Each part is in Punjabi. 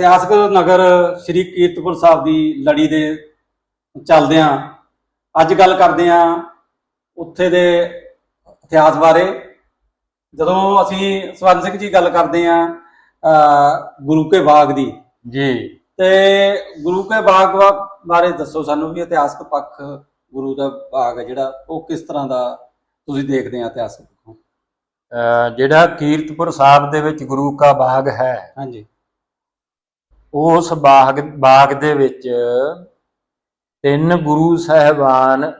ਇਤਿਹਾਸਕ ਨਗਰ ਸ੍ਰੀ ਕੀਰਤਪੁਰ ਸਾਹਿਬ ਦੀ ਲੜੀ ਦੇ ਚੱਲਦੇ ਆ ਅੱਜ ਗੱਲ ਕਰਦੇ ਆ ਉੱਥੇ ਦੇ ਇਤਿਹਾਸ ਬਾਰੇ। ਜਦੋਂ ਅਸੀਂ ਸਵਰਨ ਸਿੰਘ ਜੀ ਗੱਲ ਕਰਦੇ ਆ ਗੁਰੂ ਕੇ ਬਾਗ ਦੀ। ਜੀ। ਤੇ ਗੁਰੂ ਕੇ ਬਾਗ ਬਾਰੇ ਦੱਸੋ ਸਾਨੂੰ ਵੀ ਇਤਿਹਾਸਕ ਪੱਖ ਗੁਰੂ ਦਾ ਬਾਗ ਹੈ ਜਿਹੜਾ ਉਹ ਕਿਸ ਤਰ੍ਹਾਂ ਦਾ ਤੁਸੀਂ ਦੇਖਦੇ ਆ ਇਤਿਹਾਸਕ ਜਿਹੜਾ ਕੀਰਤਪੁਰ ਸਾਹਿਬ ਦੇ ਵਿੱਚ ਗੁਰੂ ਕਾ ਬਾਗ ਹੈ ਹਾਂਜੀ। ਉਸ ਬਾਗ ਬਾਗ ਦੇ ਵਿੱਚ ਤਿੰਨ ਗੁਰੂ ਸਹਿਬਾਨ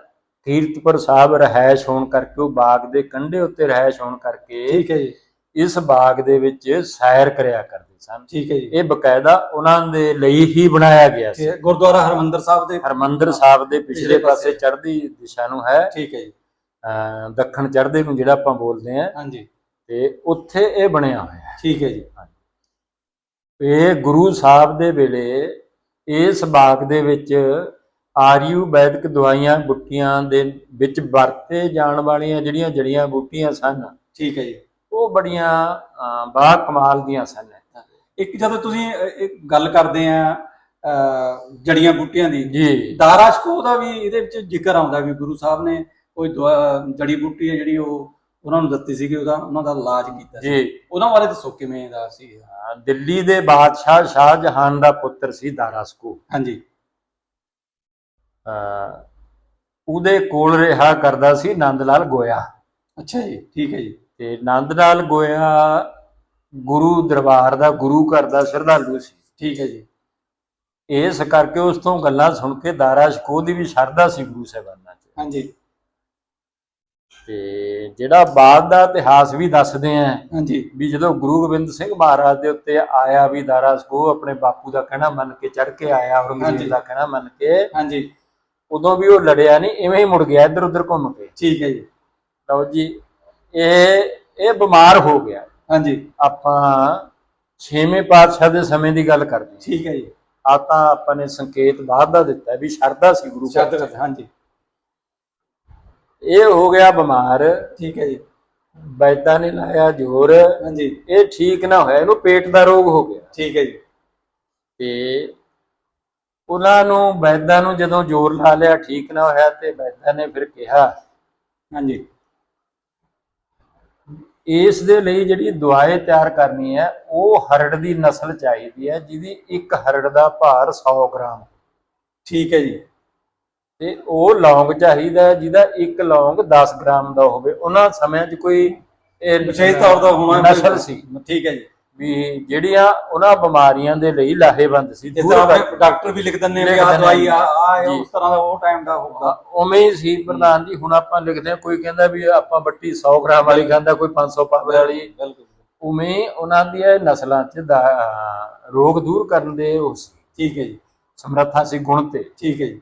ਕੀਰਤਪੁਰ ਸਾਹਿਬ ਰਹਿائش ਹੋਣ ਕਰਕੇ ਉਹ ਬਾਗ ਦੇ ਕੰਢੇ ਉੱਤੇ ਰਹਿائش ਹੋਣ ਕਰਕੇ ਠੀਕ ਹੈ ਜੀ। ਇਸ ਬਾਗ ਦੇ ਵਿੱਚ ਸੈਰ ਕਰਿਆ ਕਰਦੇ ਸਨ। ਠੀਕ ਹੈ ਜੀ। ਇਹ ਬਕਾਇਦਾ ਉਹਨਾਂ ਦੇ ਲਈ ਹੀ ਬਣਾਇਆ ਗਿਆ ਸੀ। ਗੁਰਦੁਆਰਾ ਹਰਮੰਦਰ ਸਾਹਿਬ ਦੇ ਹਰਮੰਦਰ ਸਾਹਿਬ ਦੇ ਪਿਛਲੇ ਪਾਸੇ। ਚੜ੍ਹਦੀ ਦਿਸ਼ਾ ਨੂੰ ਹੈ। ਠੀਕ ਹੈ ਜੀ। ਦੱਖਣ ਚੜ੍ਹਦੇ ਨੂੰ ਜਿਹੜਾ ਆਪਾਂ ਬੋਲਦੇ ਆ ਹਾਂਜੀ। ਤੇ ਉੱਥੇ ਇਹ ਬਣਿਆ ਹੋਇਆ ਠੀਕ ਹੈ ਜੀ। ਇਹ ਗੁਰੂ ਸਾਹਿਬ ਦੇ ਵੇਲੇ ਇਸ ਬਾਗ ਦੇ ਵਿੱਚ ਆਯੂ ਵੈਦਿਕ ਦਵਾਈਆਂ ਬੁੱਟੀਆਂ ਦੇ ਵਿੱਚ ਵਰਤੇ ਜਾਣ ਵਾਲੀਆਂ ਜਿਹੜੀਆਂ ਜੜੀਆਂ ਬੂਟੀਆਂ ਸਨ ਠੀਕ ਹੈ ਜੀ। ਉਹ ਬੜੀਆਂ ਬਾ ਕਮਾਲ ਦੀਆਂ ਸਨ। ਇੱਕ ਜਦੋਂ ਤੁਸੀਂ ਇੱਕ ਗੱਲ ਕਰਦੇ ਆ ਜੜੀਆਂ ਬੂਟੀਆਂ ਦੀ ਜੀ। ਦਾਰਾ ਸ਼ਕੋ ਦਾ ਵੀ ਇਹਦੇ ਵਿੱਚ ਜ਼ਿਕਰ ਆਉਂਦਾ ਵੀ ਗੁਰੂ ਸਾਹਿਬ ਨੇ ਕੋਈ ਜੜੀ ਬੂਟੀ ਹੈ ਜਿਹੜੀ ਉਹ ਉਹਨਾਂ ਨੂੰ ਦਿੱਤੀ ਸੀਗੀ ਉਹਦਾ ਉਹਨਾਂ ਦਾ ਇਲਾਜ ਕੀਤਾ ਸੀ। ਜੀ। ਉਹਨਾਂ ਬਾਰੇ ਦੱਸੋ ਕਿਵੇਂ ਦਾ ਸੀ ਦਿੱਲੀ ਦੇ ਬਾਦਸ਼ਾਹ ਸ਼ਾਹਜਹਾਨ ਦਾ ਪੁੱਤਰ ਸੀ ਦਾਰਾਸਕੋ ਹਾਂਜੀ। ਅਹ, ਉਹਦੇ ਕੋਲ ਰਿਹਾ ਕਰਦਾ ਸੀ ਨੰਦ ਲਾਲ ਗੋਇਆ। ਅੱਛਾ ਜੀ ਠੀਕ ਹੈ ਜੀ। ਤੇ ਨੰਦ ਲਾਲ ਗੋਇਆ ਗੁਰੂ ਦਰਬਾਰ ਦਾ ਗੁਰੂ ਘਰ ਦਾ ਸ਼ਰਧਾਲੂ ਸੀ। ਠੀਕ ਹੈ ਜੀ। ਇਸ ਕਰਕੇ ਉਸ ਤੋਂ ਗੱਲਾਂ ਸੁਣ ਕੇ ਦਾਰਾ ਸ਼ਕੋ ਦੀ ਵੀ ਸ਼ਰਧਾ ਸੀ ਗੁਰੂ ਸਾਹਿਬਾਨਾਂ 'ਚ। ਹਾਂਜੀ। ਤੇ ਜਿਹੜਾ ਬਾਅਦ ਦਾ ਇਤਿਹਾਸ ਵੀ ਦੱਸਦੇ ਆ ਹਾਂਜੀ। ਵੀ ਜਦੋਂ ਗੁਰੂ ਗੋਬਿੰਦ ਸਿੰਘ ਮਹਾਰਾਜ ਦੇ ਉੱਤੇ ਆਇਆ ਵੀ ਦਾਰਾ ਸ਼ਕੋ ਆਪਣੇ ਬਾਪੂ ਦਾ ਕਹਿਣਾ ਮੰਨ ਕੇ ਚੜ ਕੇ ਆਇਆ। ਔਰੰਗਜ਼ੇਬ ਦਾ ਕਹਿਣਾ ਮੰਨ ਕੇ ਹਾਂਜੀ। ਉਦੋਂ ਵੀ ਉਹ ਲੜਿਆ ਨਹੀਂ ਇਵੇਂ ਹੀ ਮੁੜ ਗਿਆ ਇੱਧਰ ਉੱਧਰ ਘੁੰਮ ਕੇ। ਠੀਕ ਹੈ ਜੀ। ਲਓ ਜੀ ਇਹ ਇਹ ਬਿਮਾਰ ਹੋ ਗਿਆ। ਹਾਂਜੀ। ਆਪਾਂ ਛੇਵੇਂ ਪਾਤਸ਼ਾਹ ਦੇ ਸਮੇਂ ਦੀ ਗੱਲ ਕਰਦੇ ਠੀਕ ਹੈ ਜੀ। ਆ ਤਾਂ ਆਪਾਂ ਨੇ ਸੰਕੇਤ ਬਾਅਦ ਦਾ ਦਿੱਤਾ ਵੀ ਸ਼ਰਧਾ ਸੀ ਗੁਰੂ। ਸ਼ਬਦ ਹਾਂਜੀ। ਇਹ ਹੋ ਗਿਆ ਬਿਮਾਰ ਠੀਕ ਹੈ ਜੀ। ਵੈਦਾਂ ਨੇ ਲਾਇਆ ਜ਼ੋਰ। ਹਾਂਜੀ। ਇਹ ਠੀਕ ਨਾ ਹੋਇਆ ਇਹਨੂੰ ਪੇਟ ਦਾ ਰੋਗ ਹੋ ਗਿਆ। ਠੀਕ ਹੈ ਜੀ। ਤੇ ਉਹਨਾਂ ਨੂੰ ਵੈਦਾਂ ਨੂੰ ਜਦੋਂ ਜ਼ੋਰ ਲਾ ਲਿਆ ਠੀਕ ਨਾ ਹੋਇਆ ਤੇ ਵੈਦਾਂ ਨੇ ਫਿਰ ਕਿਹਾ ਹਾਂਜੀ। ਇਸ ਦੇ ਲਈ ਜਿਹੜੀ ਦਵਾਈ ਤਿਆਰ ਕਰਨੀ ਹੈ ਉਹ ਹਰੜ ਦੀ ਨਸਲ ਚਾਹੀਦੀ ਹੈ ਜਿਹਦੀ ਇੱਕ ਹਰੜ ਦਾ ਭਾਰ 100 ਗ੍ਰਾਮ। ਠੀਕ ਹੈ ਜੀ। ਤੇ ਉਹ ਲੌਂਗ ਚਾਹੀਦਾ ਜਿਹਦਾ ਇੱਕ ਲੌਂਗ 10 ਗ੍ਰਾਮ ਦਾ ਹੋਵੇ। ਉਹਨਾਂ ਸਮਿਆਂ 'ਚ ਕੋਈ ਵਿਸ਼ੇਸ਼ ਤੌਰ ਤੇ ਹੋਣਾ ਨਸਲ ਸੀ। ਠੀਕ ਹੈ ਜੀ। ਵੀ ਜਿਹੜੀਆਂ ਉਹਨਾਂ ਬਿਮਾਰੀਆਂ ਦੇ ਲਈ ਲਾਹੇਵੰਦ ਸੀ ਜਿਸ ਤਰ੍ਹਾਂ ਡਾਕਟਰ ਵੀ ਲਿਖ ਦਿੰਦੇ ਨੇ ਦਿੰਦੇ ਦਵਾਈ ਆ ਆ। ਉਸ ਤਰ੍ਹਾਂ ਦਾ ਉਹ ਟਾਈਮ ਦਾ ਹੋਊਗਾ। ਉਵੇਂ ਹੀ ਸੀ ਪ੍ਰਧਾਨ ਜੀ ਹੁਣ ਆਪਾਂ ਲਿਖਦੇ ਹਾਂ ਕੋਈ ਕਹਿੰਦਾ ਵੀ ਆਪਾਂ ਬੱਟੀ 100 ਗ੍ਰਾਮ ਵਾਲੀ ਖਾਂਦਾ ਕੋਈ 500 ਪਾਵਰ ਵਾਲੀ। ਬਿਲਕੁਲ ਉਵੇਂ ਉਹਨਾਂ ਦੀਆਂ ਨਸਲਾਂ 'ਚ ਦਾ- ਰੋਗ ਦੂਰ ਕਰਨ ਦੇ ਉਸ ਠੀਕ ਹੈ ਜੀ। ਸਮਰੱਥਾ ਸੀ ਗੁਣ ਤੇ। ਠੀਕ ਹੈ ਜੀ।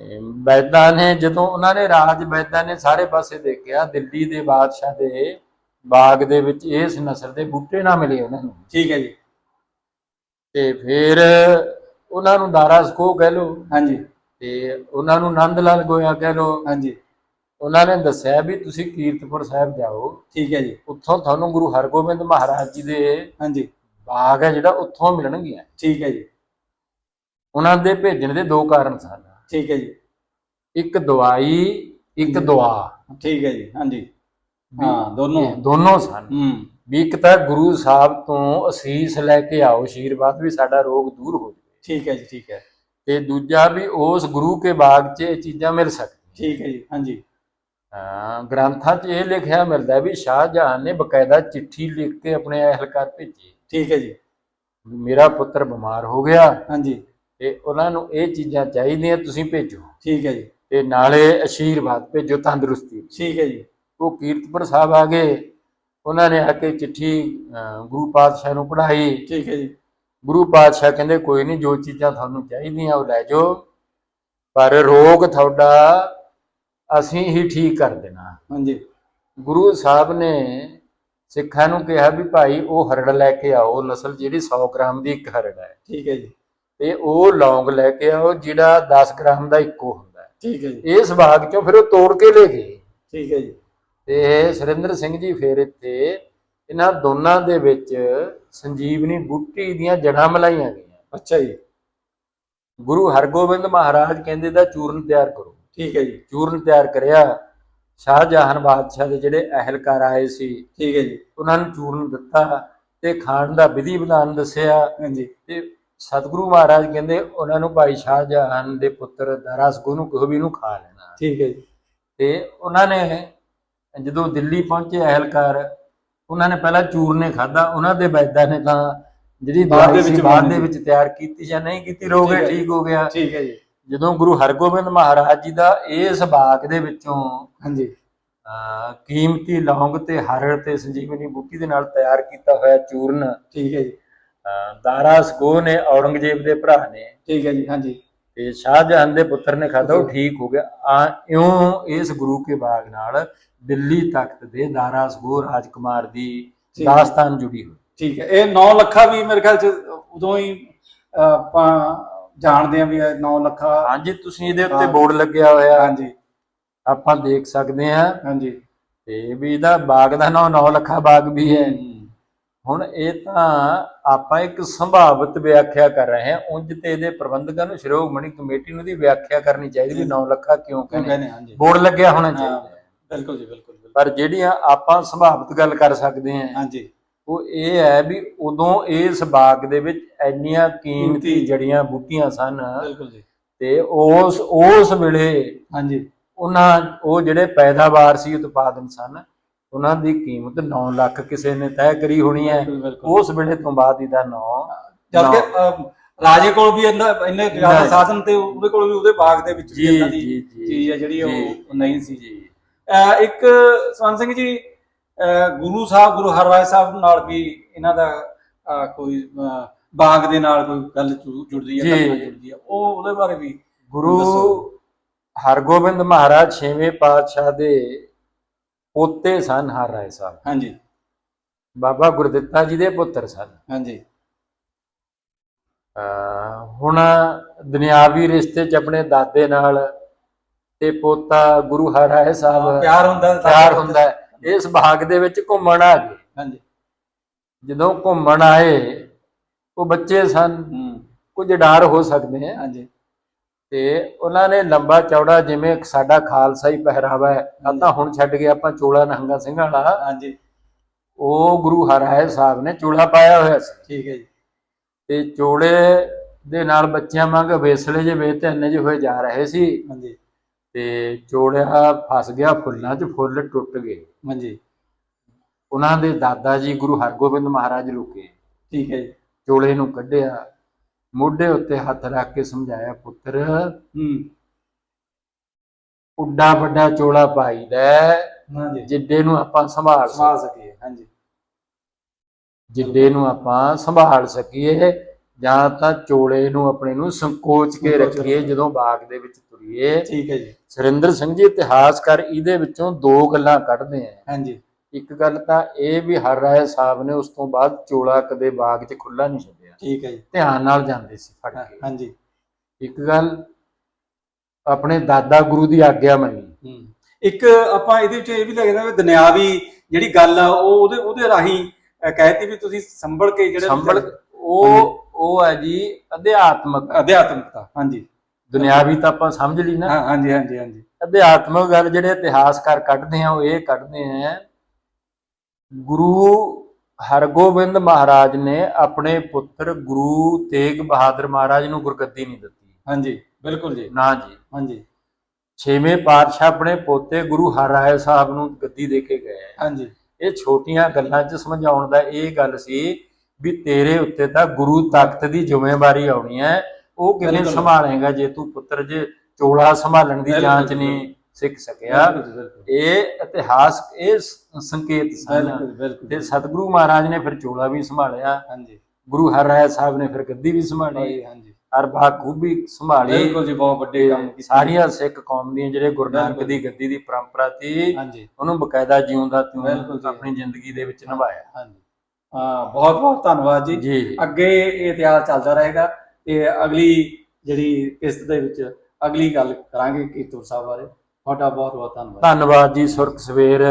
ਤੇ ਵੈਦਾਂ ਨੇ ਜਦੋਂ ਉਹਨਾਂ ਨੇ ਰਾਜ ਵੈਦਾਂ ਨੇ ਸਾਰੇ ਪਾਸੇ ਦੇਖਿਆ ਦਿੱਲੀ ਦੇ ਬਾਦਸ਼ਾਹ ਦੇ ਬਾਗ ਦੇ ਵਿੱਚ ਇਸ ਨਸਲ ਦੇ ਬੂਟੇ ਨਾ ਮਿਲੇ ਉਹਨਾਂ ਨੂੰ। ਠੀਕ ਹੈ ਜੀ। ਤੇ ਫਿਰ ਉਹਨਾਂ ਨੂੰ ਦਾਰਾ ਸਕੋ ਕਹਿ ਲੋ ਹਾਂਜੀ। ਤੇ ਉਹਨਾਂ ਨੂੰ ਨੰਦ ਲਾਲ ਗੋਇਆ ਕਹਿ ਲੋ ਹਾਂਜੀ। ਉਹਨਾਂ ਨੇ ਦੱਸਿਆ ਵੀ ਤੁਸੀਂ ਕੀਰਤਪੁਰ ਸਾਹਿਬ ਜਾਓ। ਠੀਕ ਹੈ ਜੀ। ਉੱਥੋਂ ਤੁਹਾਨੂੰ ਗੁਰੂ ਹਰਗੋਬਿੰਦ ਮਹਾਰਾਜ ਜੀ ਦੇ ਹਾਂਜੀ। ਬਾਗ ਹੈ ਜਿਹੜਾ ਉੱਥੋਂ ਮਿਲਣਗੀਆਂ। ਠੀਕ ਹੈ ਜੀ। ਉਹਨਾਂ ਦੇ ਭੇਜਣ ਦੇ ਦੋ ਕਾਰਨ ਸਨ। ਠੀਕ ਹੈ ਜੀ। ਇੱਕ ਦਵਾਈ ਇੱਕ ਦੁਆ। ਠੀਕ ਹੈ ਜੀ ਹਾਂਜੀ। ਹਾਂ ਦੋਨੋਂ। ਦੋਨੋਂ ਸਨ। ਵੀ ਇੱਕ ਤਾਂ ਗੁਰੂ ਸਾਹਿਬ ਤੋਂ ਅਸੀਸ ਲੈ ਕੇ ਆਓ ਆਸ਼ੀਰਵਾਦ ਵੀ ਸਾਡਾ ਰੋਗ ਦੂਰ ਹੋ ਜਾਵੇ। ਠੀਕ ਹੈ ਜੀ ਠੀਕ ਹੈ। ਤੇ ਦੂਜਾ ਵੀ ਉਸ ਗੁਰੂ ਕੇ ਬਾਗ 'ਚ ਇਹ ਚੀਜ਼ਾਂ ਮਿਲ ਸਕਦੀਆਂ। ਠੀਕ ਹੈ ਜੀ ਹਾਂਜੀ। ਹਾਂ ਗ੍ਰੰਥਾਂ 'ਚ ਇਹ ਲਿਖਿਆ ਮਿਲਦਾ ਵੀ ਸ਼ਾਹਜਹਾਨ ਨੇ ਬਕਾਇਦਾ ਚਿੱਠੀ ਲਿਖ ਕੇ ਆਪਣੇ ਅਹਿਲਕਾਰ ਭੇਜੀ। ਠੀਕ ਹੈ ਜੀ। ਮੇਰਾ ਪੁੱਤਰ ਬਿਮਾਰ ਹੋ ਗਿਆ। ਹਾਂਜੀ। ਤੇ ਉਹਨਾਂ ਨੂੰ ਇਹ ਚੀਜ਼ਾਂ ਚਾਹੀਦੀਆਂ ਤੁਸੀਂ ਭੇਜੋ। ਠੀਕ ਹੈ ਜੀ। ਤੇ ਨਾਲੇ ਅਸ਼ੀਰਵਾਦ ਭੇਜੋ ਤੰਦਰੁਸਤੀ ਠੀਕ ਹੈ ਜੀ। ਉਹ ਕੀਰਤਪੁਰ ਸਾਹਿਬ ਆ ਗਏ ਉਹਨਾਂ ਨੇ ਆ ਕੇ ਚਿੱਠੀ ਗੁਰੂ ਪਾਤਸ਼ਾਹ ਨੂੰ ਪੜ੍ਹਾਈ। ਠੀਕ ਹੈ ਜੀ। ਗੁਰੂ ਪਾਤਸ਼ਾਹ ਕਹਿੰਦੇ ਕੋਈ ਨਹੀਂ ਜੋ ਚੀਜ਼ਾਂ ਤੁਹਾਨੂੰ ਚਾਹੀਦੀਆਂ ਉਹ ਲੈ ਜਾਓ। ਪਰ ਰੋਗ ਤੁਹਾਡਾ ਅਸੀਂ ਹੀ ਠੀਕ ਕਰ ਦੇਣਾ। ਹਾਂਜੀ। ਗੁਰੂ ਸਾਹਿਬ ਨੇ ਸਿੱਖਾਂ ਨੂੰ ਕਿਹਾ ਵੀ ਭਾਈ ਉਹ ਹਰੜ ਲੈ ਕੇ ਆਓ। ਨਸਲ ਜਿਹੜੀ 100 ਗ੍ਰਾਮ ਦੀ ਇੱਕ ਹਰੜ ਹੈ। ਠੀਕ ਹੈ ਜੀ। ਤੇ ਉਹ ਲੌਂਗ ਲੈ ਕੇ ਆਓ ਜਿਹੜਾ 10 ਗ੍ਰਾਮ ਦਾ ਇੱਕੋ ਹੁੰਦਾ। ਹੈ ਠੀਕ ਹੈ ਜੀ। ਇਸ ਬਾਗ ਚੋਂ ਫਿਰ ਉਹ ਤੋੜ ਕੇ ਲੈ ਗਏ। ਠੀਕ ਹੈ ਜੀ। ਤੇ ਸੁਰਿੰਦਰ ਸਿੰਘ ਜੀ ਫੇਰ ਇੱਥੇ ਇਹਨਾਂ ਦੋਨਾਂ ਦੇ ਵਿੱਚ ਸੰਜੀਵਨੀ ਬੂਟੀ ਦੀਆਂ ਜੜਾਂ ਮਲਾਈਆਂ ਗਈਆਂ। ਅੱਛਾ ਜੀ। ਗੁਰੂ ਹਰਗੋਬਿੰਦ ਮਹਾਰਾਜ ਕਹਿੰਦੇ ਦਾ ਚੂਰਨ ਤਿਆਰ ਕਰੋ। ਠੀਕ ਹੈ ਜੀ। ਚੂਰਨ ਤਿਆਰ ਕਰਿਆ ਸ਼ਾਹਜਹਾਨ ਬਾਦਸ਼ਾਹ ਦੇ ਜਿਹੜੇ ਅਹਿਲਕਾਰ ਆਏ ਸੀ ਠੀਕ ਹੈ ਜੀ। ਉਹਨਾਂ ਨੂੰ ਚੂਰਨ ਦਿੱਤਾ ਤੇ ਖਾਣ ਦਾ ਵਿਧੀ ਵਿਧਾਨ ਦੱਸਿਆ। ਹਾਂਜੀ। ਤੇ ਸਤਿਗੁਰੂ ਮਹਾਰਾਜ ਕਹਿੰਦੇ ਉਹਨਾਂ ਨੂੰ ਭਾਈ ਸ਼ਾਹਜਹਾਨ ਦੇ ਪੁੱਤਰ ਦਾਰਾ ਸਗੋਂ ਨੂੰ ਵੀ ਇਹਨੂੰ ਖਾ ਲੈਣਾ। ਠੀਕ ਹੈ ਜੀ। ਤੇ ਉਹਨਾਂ ਨੇ ਜਦੋਂ ਦਿੱਲੀ ਪਹੁੰਚੇ ਅਹਿਲਕਾਰ ਉਹਨਾਂ ਨੇ ਪਹਿਲਾਂ ਚੂਰਨੇ ਖਾਦਾ ਉਹਨਾਂ ਦੇ ਵੈਦਾਂ ਨੇ ਤਾਂ ਜਿਹੜੀ ਬਾਅਦ ਦੇ ਦਵਾਈ ਸੀ ਵਿੱਚ ਬਾਅਦ ਦੇ ਵਿੱਚ ਤਿਆਰ ਕੀਤੀ ਜਾਂ ਨਹੀਂ ਕੀਤੀ ਰੋਗ ਠੀਕ ਹੈ। ਗਿਆ। ਠੀਕ ਹੈ ਜੀ। ਜਦੋਂ ਗੁਰੂ ਹਰਗੋਬਿੰਦ ਮਹਾਰਾਜ ਜੀ ਦਾ ਇਸ ਬਾਗ ਦੇ ਵਿੱਚੋਂ ਹਾਂਜੀ। ਕੀਮਤੀ ਲੌਂਗ ਤੇ ਹਰੜ ਤੇ ਸੰਜੀਵਨੀ ਬੂਟੀ ਦੇ ਨਾਲ ਤਿਆਰ ਕੀਤਾ ਹੋਇਆ ਚੂਰਨ ਠੀਕ ਹੈ ਜੀ। ਦਾਰਾ ਸਕੋ ਨੇ ਔਰੰਗਜ਼ੇਬ ਦੇ ਭਰਾ ਨੇ। ਠੀਕ ਹੈ ਜੀ ਹਾਂਜੀ। ਤੇ ਸ਼ਾਹਜਹਾਨ ਦੇ ਪੁੱਤਰ ਨੇ ਖਾਧਾ ਉਹ ਠੀਕ ਹੋ ਗਿਆ। ਆ ਇਉਂ ਇਸ ਗੁਰੂ ਕੇ ਬਾਗ ਨਾਲ ਦਿੱਲੀ ਤਖਤ ਦੇ ਦਾਰਾ ਸਗੋ ਰਾਜਕੁਮਾਰ ਦੀ। ਦਾਸਤਾਨ ਜੁੜੀ ਹੋਈ। ਠੀਕ ਹੈ ਇਹ 9 ਲੱਖਾ ਵੀ ਮੇਰੇ ਖਿਆਲ ਚ ਉਦੋਂ ਹੀ ਆਪਾਂ ਜਾਣਦੇ ਆ ਵੀ 9 ਲੱਖਾ ਹਾਂਜੀ ਤੁਸੀਂ ਇਹਦੇ ਉੱਤੇ। ਬੋਰਡ ਲੱਗਿਆ ਹੋਇਆ। ਹਾਂਜੀ। ਆਪਾਂ ਦੇਖ ਸਕਦੇ ਹਾਂ। ਹਾਂਜੀ। ਤੇ ਵੀ ਇਹਦਾ ਬਾਗ ਦਾ ਨਾਮ 9 ਲੱਖਾ ਬਾਗ ਵੀ ਹੈ। ਹੁਣ ਇਹ ਤਾਂ ਆਪਾਂ ਇੱਕ ਸੰਭਾਵਿਤ ਵਿਆਖਿਆ ਕਰ ਰਹੇ ਹਾਂ। ਉਂਝ ਤੇ ਇਹਦੇ ਪ੍ਰਬੰਧਕਾਂ ਨੂੰ ਸ਼੍ਰੋਮਣੀ ਕਮੇਟੀ ਨੂੰ ਦੀ ਵਿਆਖਿਆ ਕਰਨੀ ਚਾਹੀਦੀ ਵੀ 9 ਲੱਖਾ ਕਿਉਂ ਕਹਿੰਦੇ ਹਾਂਜੀ। ਬੋਰਡ ਲੱਗਿਆ ਹੋਣਾ ਚਾਹੀਦਾ। ਬਿਲਕੁਲ ਜੀ ਬਿਲਕੁਲ। ਪਰ ਜਿਹੜੀਆਂ ਆਪਾਂ ਸੰਭਾਵਿਤ ਗੱਲ ਕਰ ਸਕਦੇ ਹਾਂ ਹਾਂਜੀ। ਉਹ ਇਹ ਹੈ ਵੀ ਉਦੋਂ ਇਸ ਬਾਗ ਦੇ ਵਿੱਚ ਇੰਨੀਆਂ ਕੀਮਤੀ ਕੀਮਤੀ ਜੜੀਆਂ ਬੂਟੀਆਂ ਸਨ ਬਿਲਕੁਲ ਜੀ। ਤੇ ਉਸ ਉਸ ਵੇਲੇ ਹਾਂਜੀ। ਉਹਨਾਂ ਉਹ ਜਿਹੜੇ ਪੈਦਾਵਾਰ ਸੀ ਉਤਪਾਦਨ ਸਨ ਉਹਨਾਂ ਦੀ ਕੀਮਤ 9 ਲੱਖ ਕਿਸੇ ਨੇ ਤੈਅ ਕਰੀ ਹੋਣੀ ਹੈ ਉਸ ਵੇਲੇ ਤੋਂ ਬਾਅਦ ਇਹਦਾ ਨਾਂ ਜਦ ਕਿ ਰਾਜੇ ਕੋਲ ਵੀ ਇੰਨਾ ਜ਼ਿਆਦਾ। ਸਾਧਨ ਤੇ ਉਹਦੇ ਕੋਲ ਵੀ ਉਹਦੇ ਬਾਗ ਦੇ ਵਿੱਚ ਵੀ ਇਦਾਂ ਦੀ ਚੀਜ਼ ਹੈ ਜਿਹੜੀ। ਉਹ ਨਹੀਂ ਸੀ ਜੀ ਇੱਕ ਸਵੰਤ ਸਿੰਘ ਜੀ ਗੁਰੂ ਸਾਹਿਬ ਗੁਰੂ ਹਰਰਾਏ ਸਾਹਿਬ ਨਾਲ ਵੀ ਇਹਨਾਂ ਦਾ ਕੋਈ ਬਾਗ ਦੇ ਨਾਲ ਕੋਈ ਗੱਲ ਜੁੜਦੀ ਹੈ। ਘਟਨਾ ਜੁੜਦੀ ਹੈ ਉਹ ਉਹਦੇ ਬਾਰੇ ਵੀ ਗੁਰੂ। ਹਰਗੋਬਿੰਦ ਮਹਾਰਾਜ ਛੇਵੇਂ ਪਾਤਸ਼ਾਹ ਦੇ ਪੋਤੇ ਸਨ ਹਰ ਰਾਏ ਸਾਹਿਬ ਹਾਂਜੀ। ਬਾਬਾ ਗੁਰਦਿੱਤਾ ਜੀ ਦੇ ਪੁੱਤਰ ਸਨ। ਹਾਂਜੀ। ਹੁਣ ਦੁਨਿਆਵੀ ਰਿਸ਼ਤੇ ਚ ਆਪਣੇ ਦਾਦੇ ਨਾਲ ਤੇ ਪੋਤਾ ਗੁਰੂ ਹਰਿ ਸਾਹਿਬ ਪਿਆਰ ਹੁੰਦਾ ਪਿਆਰ ਹੁੰਦਾ। ਇਸ ਬਾਗ ਦੇ ਵਿੱਚ ਘੁੰਮਣ ਆ ਗਏ। ਹਾਂਜੀ। ਜਦੋਂ ਘੁੰਮਣ ਆਏ ਉਹ ਬੱਚੇ ਸਨ। ਕੁਝ ਡਰ ਹੋ ਸਕਦੇ ਹੈ ਹਾਂਜੀ। ਤੇ ਉਹਨਾਂ ਨੇ ਲੰਬਾ ਚੌੜਾ ਜਿਵੇਂ ਸਾਡਾ ਖਾਲਸਾਈ ਪਹਿਰਾਵਾ ਹੈ ਆ ਤਾਂ ਹੁਣ ਛੱਡ ਗਿਆ ਆਪਾਂ ਚੋਲਾ ਨਹੰਗਾ ਸਿੰਘਾਂ ਵਾਲਾ। ਹਾਂਜੀ। ਉਹ ਗੁਰੂ ਹਰਿ ਸਾਹਿਬ ਨੇ ਚੋਲਾ ਪਾਇਆ ਹੋਇਆ ਸੀ। ਠੀਕ ਹੈ ਜੀ। ਤੇ ਚੋਲੇ ਦੇ ਨਾਲ ਬੱਚਿਆਂ ਵਾਂਗ ਵੇਸਲੇ ਜੇ ਬੇਧਿਆਨੇ ਜਿਹੇ ਹੋਏ ਜਾ ਰਹੇ ਸੀ। ਹਾਂਜੀ। ਤੇ ਚੋੜਿਆ ਫਸ ਗਿਆ ਫੁੱਲਾਂ 'ਚ ਫੁੱਲ ਟੁੱਟ ਗਏ। ਹਾਂਜੀ। ਉਹਨਾਂ ਦੇ ਦਾਦਾ ਜੀ ਗੁਰੂ ਹਰਗੋਬਿੰਦ ਮਹਾਰਾਜ ਰੁਕੇ। ਠੀਕ ਹੈ ਜੀ। ਚੋਲੇ ਨੂੰ ਕੱਢਿਆ। ਮੋਢੇ ਉੱਤੇ ਹੱਥ ਰੱਖ ਕੇ ਸਮਝਾਇਆ ਪੁੱਤਰ। ਹੂੰ। ਉੱਡਾ ਵੱਡਾ ਚੋਲਾ ਪਾਈਦਾ ਹਾਂਜੀ। ਜਿੱਡੇ ਨੂੰ ਆਪਾਂ ਸੰਭਾਲ ਸਕੀਏ। ਹਾਂਜੀ। ਜਿੱਡੇ ਨੂੰ ਆਪਾਂ ਸੰਭਾਲ ਸਕੀਏ ਜਾਂ ਤਾਂ ਚੋਲੇ ਨੂੰ ਆਪਣੇ ਨੂੰ ਸੰਕੋਚ ਕੇ ਰੱਖੀਏ। ਜਦੋਂ ਬਾਗ ਦੇ ਵਿੱਚ ਤੁਰੀਏ। ਠੀਕ ਹੈ ਜੀ। ਸੁਰਿੰਦਰ ਸਿੰਘ ਜੀ ਇਤਿਹਾਸਕਾਰ ਇਹਦੇ ਵਿੱਚੋਂ ਦੋ ਗੱਲਾਂ ਕੱਢਦੇ ਆ। ਹਾਂਜੀ। ਇੱਕ ਗੱਲ ਤਾਂ ਇਹ ਵੀ ਹਰ ਰਾਏ ਸਾਹਿਬ ਨੇ ਉਸ ਤੋਂ ਬਾਅਦ ਚੋਲਾ ਕਦੇ ਬਾਗ 'ਚ ਖੁੱਲਾ ਨਹੀਂ ਛੱਡਿਆ। ਠੀਕ ਹੈ ਜੀ। ਧਿਆਨ ਨਾਲ ਜਾਂਦੇ ਸੀ ਫੜ ਹਾਂ- ਕੇ। ਹਾਂਜੀ। ਇੱਕ ਗੱਲ ਆਪਣੇ ਦਾਦਾ ਗੁਰੂ ਦੀ ਆਗਿਆ ਮੰਨੀ। ਇੱਕ ਆਪਾਂ ਇਹਦੇ ਵਿੱਚ ਇਹ ਵੀ ਲੱਗਦਾ ਵੀ ਦੁਨਿਆਵੀ ਜਿਹੜੀ ਗੱਲ ਆ ਉਹ ਉਹਦੇ ਉਹਦੇ ਰਾਹੀਂ ਕਹਿਤੀ ਵੀ ਤੁਸੀਂ ਸੰਭਲ ਕੇ ਜਿਹੜੇ ਸੰਭਲ ਉਹ ਉਹ ਹੈ ਜੀ ਅਧਿਆਤਮਕ। ਅਧਿਆਤਮਕਤਾ। ਹਾਂਜੀ। ਦੁਨਿਆਵੀ ਤਾਂ ਆਪਾਂ ਸਮਝ ਲਈ ਨਾ। ਹਾਂਜੀ ਹਾਂਜੀ ਹਾਂਜੀ। ਅਧਿਆਤਮਕ ਗੱਲ ਜਿਹੜੇ ਇਤਿਹਾਸਕਾਰ ਕੱਢਦੇ ਆ ਉਹ ਇਹ ਕੱਢਦੇ ਆ ਗੁਰੂ ਹਰਗੋਬਿੰਦ ਮਹਾਰਾਜ ਨੇ ਆਪਣੇ ਪੁੱਤਰ ਗੁਰੂ ਤੇਗ ਬਹਾਦਰ ਮਹਾਰਾਜ ਨੂੰ ਗੁਰਗੱਦੀ ਨਹੀਂ ਦਿੱਤੀ। ਹਾਂਜੀ ਬਿਲਕੁਲ ਜੀ। ਨਾ ਜੀ। ਹਾਂਜੀ। ਛੇਵੇਂ ਪਾਤਸ਼ਾਹ ਆਪਣੇ ਪੋਤੇ ਗੁਰੂ ਹਰਿਰਾਏ ਸਾਹਿਬ ਨੂੰ ਗੱਦੀ ਦੇ ਕੇ ਗਏ। ਹਾਂਜੀ। ਇਹ ਛੋਟੀਆਂ ਗੱਲਾਂ 'ਚ ਸਮਝਾਉਣ ਦਾ ਇਹ ਗੱਲ ਸੀ ਵੀ ਤੇਰੇ ਉੱਤੇ ਤਾਂ ਗੁਰੂ ਤਖਤ ਦੀ ਜ਼ਿੰਮੇਵਾਰੀ ਆਉਣੀ ਹੈ। ਉਹ ਕਿਵੇਂ। ਸੰਭਾਲੇਗਾ ਜੇ ਤੂੰ ਪੁੱਤਰ ਜੇ ਚੋਲਾ ਸੰਭਾਲਣ ਦੀ ਜਾਂਚ। ਨਹੀਂ ਸਿੱਖ ਸਕਿਆ। ਇਹ ਇਤਿਹਾਸ ਇਹ ਸੰਕੇਤ ਸਨ। ਤੇ ਸਤਿਗੁਰੂ ਮਹਾਰਾਜ ਨੇ ਫਿਰ ਚੋਲਾ ਵੀ ਸੰਭਾਲਿਆ। ਹਾਂਜੀ। ਗੁਰੂ ਹਰਿਰਾਏ ਸਾਹਿਬ ਨੇ ਫਿਰ ਗੱਦੀ ਵੀ ਸੰਭਾਲੀ। ਹਾਂਜੀ ਹਰ ਬਾਖੂਬੀ ਸੰਭਾਲੀ। ਬਿਲਕੁਲ ਜੀ ਬਹੁਤ ਵੱਡੇ ਕੰਮ ਕੀਤੇ। ਸਾਰੀਆਂ ਸਿੱਖ ਕੌਮ ਦੀਆਂ ਜਿਹੜੇ ਗੁਰੂ ਨਾਨਕ। ਦੀ ਗੱਦੀ ਦੀ ਪਰੰਪਰਾ ਸੀ ਹਾਂਜੀ। ਉਹਨੂੰ ਬਕਾਇਦਾ ਜਿਉਂਦਾ ਤਿਉਂ। ਆਪਣੀ ਜ਼ਿੰਦਗੀ ਦੇ ਵਿੱਚ ਨਿਭਾਇਆ। ਹਾਂਜੀ। ਹਾਂ ਬਹੁਤ ਬਹੁਤ ਧੰਨਵਾਦ ਜੀ। ਜੀ। ਅੱਗੇ ਇਹ ਇਤਿਹਾਸ ਚੱਲਦਾ ਰਹੇਗਾ ਤੇ ਅਗਲੀ ਜਿਹੜੀ ਕਿਸ਼ਤ ਦੇ ਵਿੱਚ ਅਗਲੀ ਗੱਲ ਕਰਾਂਗੇ ਕੀਰਤਪੁਰ ਸਾਹਿਬ ਬਾਰੇ। ਤੁਹਾਡਾ ਬਹੁਤ ਬਹੁਤ ਧੰਨਵਾਦ। ਧੰਨਵਾਦ ਜੀ ਸੁਰਖ ਸਵੇਰ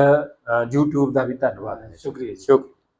YouTube ਦਾ ਵੀ ਧੰਨਵਾਦ ਹੈ। ਸ਼ੁਕਰੀਆ ਜੀ। ਸ਼ੁਕਰੀਆ